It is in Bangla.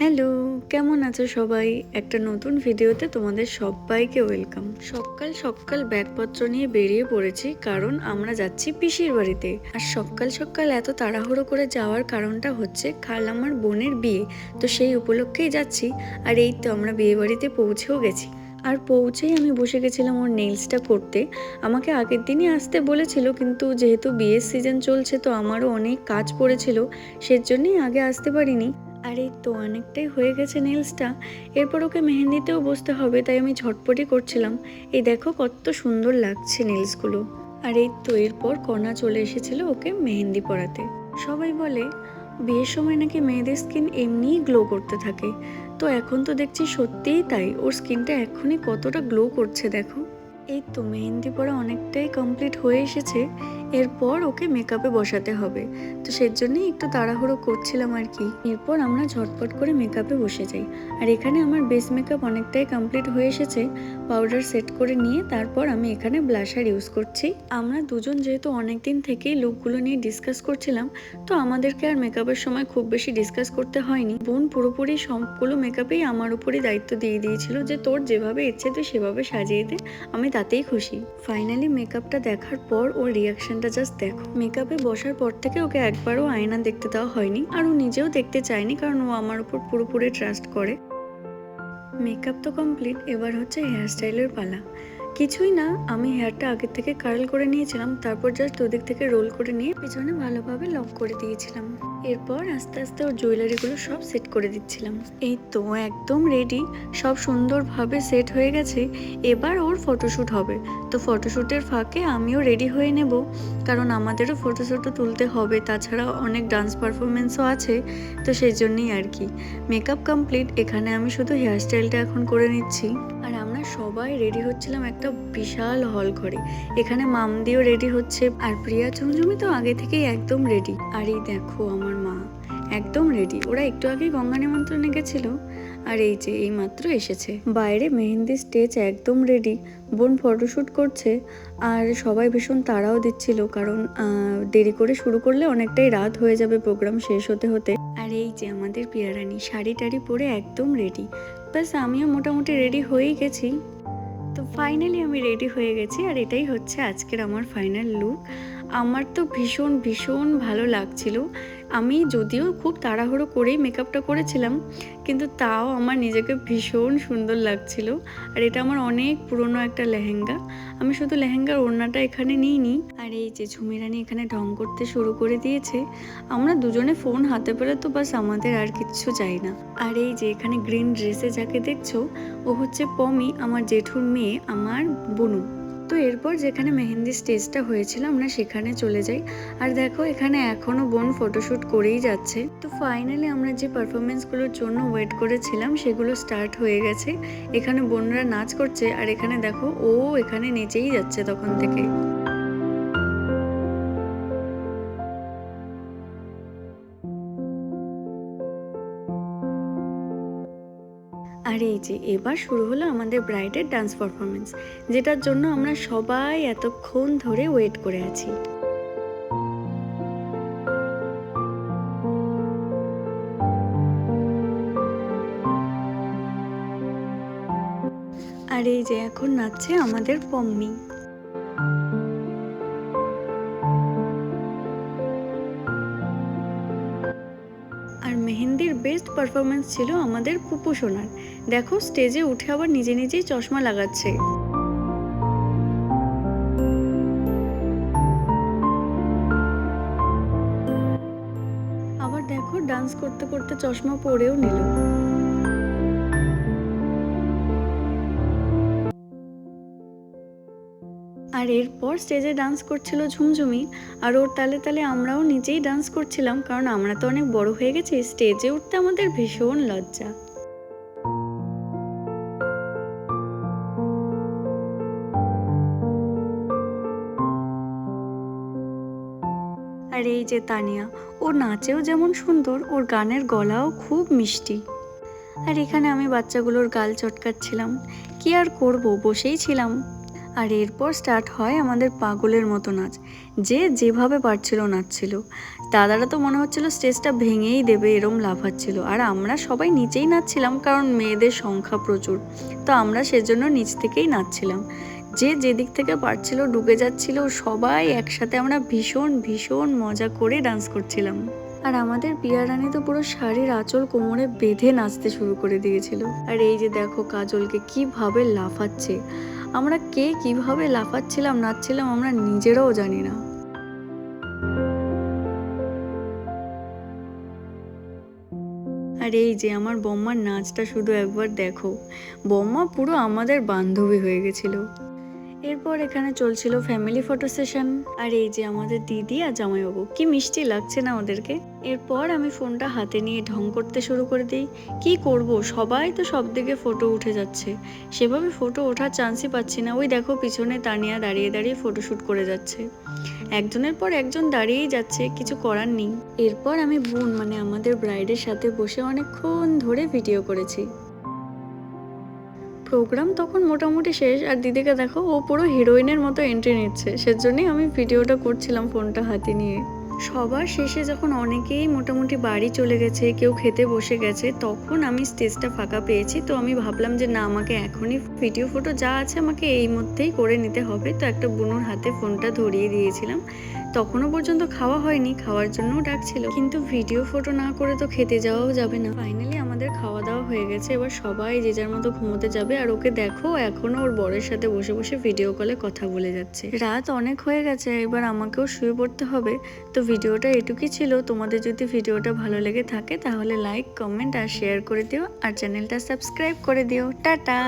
হ্যালো, কেমন আছো সবাই? একটা নতুন ভিডিওতে তোমাদের সবাইকে ওয়েলকাম। সকাল সকাল ব্যাগপত্র নিয়ে বেরিয়ে পড়েছি, কারণ আমরা যাচ্ছি পিসির বাড়িতে। আর সকাল সকাল এত তাড়াহুড়ো করে যাওয়ার কারণটা হচ্ছে কাল আমার বোনের বিয়ে, তো সেই উপলক্ষেই যাচ্ছি। আর এই তো আমরা বিয়ে বাড়িতে পৌঁছেও গেছি। আর পৌঁছেই আমি বসে গেছিলাম ওর নেলসটা করতে। আমাকে আগের দিনই আসতে বলেছিল, কিন্তু যেহেতু বিয়ের সিজন চলছে, তো আমারও অনেক কাজ পড়েছিল, সেজন্যই আগে আসতে পারিনি। আর এই তো অনেকটাই হয়ে গেছে নেলসটা এরপর ওকে মেহেন্দিতেও বসতে হবে, তাই আমি ঝটপটি করছিলাম। এই দেখো কত সুন্দর লাগছে নেলসগুলো আর এই তো এরপর কণা চলে এসেছিল ওকে মেহেন্দি পরাতে। সবাই বলে, বিয়ের সময় নাকি মেয়েদের স্কিন এমনিই গ্লো করতে থাকে? তো এখন তো দেখছি সত্যিই তাই, ওর স্কিনটা এখনই কতটা গ্লো করছে দেখো। এই তো মেহেন্দি পরা অনেকটাই কমপ্লিট হয়ে এসেছে। এরপর ওকে মেকআপে বসাতে হবে। তো সেই জন্যই একটু তাড়াহুড়ো করছিলাম আর কি। এরপর আমরা ঝটপট করে মেকআপে বসে যাই। আর এখানে আমার বেস মেকআপ অনেকটাই কমপ্লিট হয়ে এসেছে। পাউডার সেট করে নিয়ে তারপর আমি এখানে ব্লাশার ইউজ করছি। আমরা দুজন যেহেতু অনেক দিন থেকেই লুকগুলো নিয়ে ডিসকাস করছিলাম, তো আমাদেরকে আর মেকআপের সময় খুব বেশি ডিসকাস করতে হয়নি। বোন পুরোপুরি সবগুলো মেকআপেই আমার উপরই দায়িত্ব দিয়ে দিয়েছিল যে তোর যেভাবে ইচ্ছে তুই সেভাবে সাজিয়ে দে, আমি তাতেই খুশি। ফাইনালি মেকআপটা দেখার পর ওর রিয়াকশনটা জাস্ট দেখো। মেকআপে বসার পর থেকে ওকে একবারও আয়না দেখতে দেওয়া হয়নি আর ও নিজেও দেখতে চায়নি কারণ ও আমার উপর পুরোপুরি ট্রাস্ট করে। মেকআপ তো কমপ্লিট এবার হচ্ছে হেয়ার স্টাইলের পালা। কিছুই না, আমি হেয়ারটা আগের থেকে কার্ল করে নিয়েছিলাম, তারপর জাস্ট দুদিক থেকে রোল করে নিয়ে পিছনে ভালোভাবে লক করে দিয়েছিলাম। এরপর আস্তে আস্তে ওর জুয়েলারিগুলো সব সেট করে দিচ্ছিলাম। এই তো একদম রেডি সব সুন্দরভাবে সেট হয়ে গেছে। এবার ওর ফটোশ্যুট হবে। তো ফটোশ্যুটের ফাঁকে আমিও রেডি হয়ে নেব। কারণ আমাদেরও ফটোশ্যুটও তুলতে হবে। তাছাড়া অনেক ডান্স পারফরমেন্সও আছে। তো সেই জন্যই আর কি। মেকআপ কমপ্লিট এখানে আমি শুধু হেয়ার স্টাইলটা এখন করে নিচ্ছি। আর আমরা সবাই রেডি হচ্ছিলাম একটা বিশাল হল ঘরে। এখানে মামদিও রেডি হচ্ছে। আর প্রিয়া চুমচুমি তো আগে থেকেই একদম রেডি আর এই দেখো, আমার মা। একদম রেডি ওরা একটু আগে গঙ্গা নিমন্ত্রণে গেছিল আর এই যে এই মাত্র এসেছে। বাইরে মেহেন্দি স্টেজ একদম রেডি বোন ফটোশ্যুট করছে। আর সবাই ভীষণ তাড়াও দিচ্ছিল। কারণ দেরি করে শুরু করলে অনেকটাই রাত হয়ে যাবে প্রোগ্রাম শেষ হতে হতে। আর এই যে আমাদের পিয়ারানি, শাড়ি টাড়ি পরে একদম রেডি ব্যাস, আমিও মোটামুটি রেডি হয়েই গেছি। তো ফাইনালি আমি রেডি হয়ে গেছি। আর এটাই হচ্ছে আজকের আমার ফাইনাল লুক আমার তো ভীষণ ভীষণ ভালো লাগছিল। আমি যদিও খুব তাড়াহুড়ো করেই মেকআপটা করেছিলাম, কিন্তু তাও আমার নিজেকে ভীষণ সুন্দর লাগছিল। আর এটা আমার অনেক পুরনো একটা লেহেঙ্গা। আমি শুধু লেহেঙ্গার ওড়নাটা এখানে নিইনি। আর এই যে ঝুমিরানি এখানে ঢং করতে শুরু করে দিয়েছে, আমরা দুজনে ফোন হাতে পেলে তো বাস আমাদের আর কিচ্ছু চাই না। আর এই যে এখানে গ্রিন ড্রেসে যাকে দেখছ, ও হচ্ছে পমি, আমার জেঠুর মেয়ে, আমার বনু। তো এরপর যেখানে মেহেন্দি স্টেজটা হয়েছিল, আমরা সেখানে চলে যাই। আর দেখো, এখানে এখনও বোন ফটোশ্যুট করেই যাচ্ছে। তো ফাইনালি আমরা যে পারফরমেন্সগুলোর জন্য ওয়েট করেছিলাম, সেগুলো স্টার্ট হয়ে গেছে। এখানে বোনরা নাচ করছে, আর এখানে দেখো, ও এখানে নেচেই যাচ্ছে তখন থেকে। আর এই যে, এবার শুরু হলো আমাদের ব্রাইডের ডান্স পারফরমেন্স যেটার জন্য আমরা সবাই এতক্ষণ ধরে ওয়েট করে আছি। আর এই যে, এখন নাচছে আমাদের পম্মি। মেহেন্দির বেস্ট পারফরমেন্স ছিল আমাদের পুপু সোনার। দেখো স্টেজে উঠে আবার নিজে নিজেই চশমা লাগাচ্ছে। আবার দেখো ডান্স করতে করতে চশমা পরেও নিল। আর এরপর স্টেজে ডান্স করছিল ঝুমঝুমি, আর ওর তালে তালে আমরাও নিজেই ডান্স করছিলাম, কারণ আমরা তো অনেক বড় হয়ে গেছি, স্টেজে উঠতে আমাদের ভীষণ লজ্জা। আর এই যে তানিয়া ও নাচেও যেমন সুন্দর, ওর গানের গলাও খুব মিষ্টি। আর এখানে আমি বাচ্চাগুলোর গাল চটকাচ্ছিলাম, কি আর করব, বসেই ছিলাম। আর এরপর স্টার্ট হয় আমাদের পাগলের মতো নাচ। যে যেভাবে পারছিল নাচছিল। দাদারা তো মনে হচ্ছিল স্টেজটা ভেঙেই দেবে, এরম লাফাচ্ছিল আর আমরা সবাই নিচেই নাচছিলাম কারণ মেয়েদের সংখ্যা প্রচুর। তো আমরা সেজন্য নিচ থেকেই নাচছিলাম। যে যেদিক থেকে পারছিল ডুবে যাচ্ছিল, সবাই একসাথে আমরা ভীষণ ভীষণ মজা করে ডান্স করছিলাম। আর আমাদের পিয়া রানী তো পুরো শাড়ির আঁচল কোমরে বেঁধে নাচতে শুরু করে দিয়েছিল। আর এই যে দেখো কাজলকে কীভাবে লাফাচ্ছে। আমরা কে, কীভাবে লাফাচ্ছিলাম, নাচছিলাম, আমরা নিজেরাও জানি না। আর এই যে আমার বম্মার নাচটা শুধু একবার দেখো। বম্মা পুরো আমাদের বান্ধবী হয়ে গেছিল। এরপর এখানে চলছিল ফ্যামিলি ফটো সেশন আর এই যে আমাদের দিদি আর জামাইবাবু, কি মিষ্টি লাগছে না ওদেরকে? এরপর আমি ফোনটা হাতে নিয়ে ঢং করতে শুরু করে দিই। কি করব? সবাই তো সব দিকে ফটো উঠে যাচ্ছে। সেভাবে ফটো ওঠার চান্সই পাচ্ছি না। ওই দেখো পিছনে তানিয়া দাঁড়িয়ে দাঁড়িয়ে ফটো শ্যুট করে যাচ্ছে। একজনের পর একজন দাঁড়িয়েই যাচ্ছে, কিছু করার নেই। এরপর আমি বোন মানে আমাদের ব্রাইডের সাথে বসে অনেকক্ষণ ধরে ভিডিও করেছি। প্রোগ্রাম তখন মোটামুটি শেষ। আর দিদিকে দেখো, ও পুরো হিরোইনের মতো এন্ট্রি নিচ্ছে। সেজন্যই আমি ভিডিওটা করছিলাম ফোনটা হাতে নিয়ে। সবার শেষে যখন অনেকেই মোটামুটি বাড়ি চলে গেছে, কেউ খেতে বসে গেছে, তখন আমি স্টেজটা ফাঁকা পেয়েছি। তো আমি ভাবলাম যে, না, আমাকে এখনই ভিডিও ফটো যা আছে আমাকে এই মধ্যেই করে নিতে হবে। তো একটা বুনুর হাতে ফোনটা ধরিয়ে দিয়েছিলাম। তখনও পর্যন্ত খাওয়া হয়নি, খাওয়ার জন্যও ডাকছিল। কিন্তু ভিডিও ফটো না করে তো খেতে যাওয়াও যাবে না। ফাইনালি আমাদের খাওয়া দাওয়া হয়ে গেছে, এবার সবাই যে যার মতো ঘুমোতে যাবে আর ওকে দেখো এখনও ওর বরের সাথে বসে বসে ভিডিও কলে কথা বলে যাচ্ছে। রাত অনেক হয়ে গেছে, এবার আমাকেও শুয়ে পড়তে হবে। তো ভিডিওটা এটুকুই ছিল। তোমাদের যদি ভিডিওটা ভালো লেগে থাকে তাহলে লাইক কমেন্ট আর শেয়ার করে দিও। আর চ্যানেলটা সাবস্ক্রাইব করে দিও। টাটা!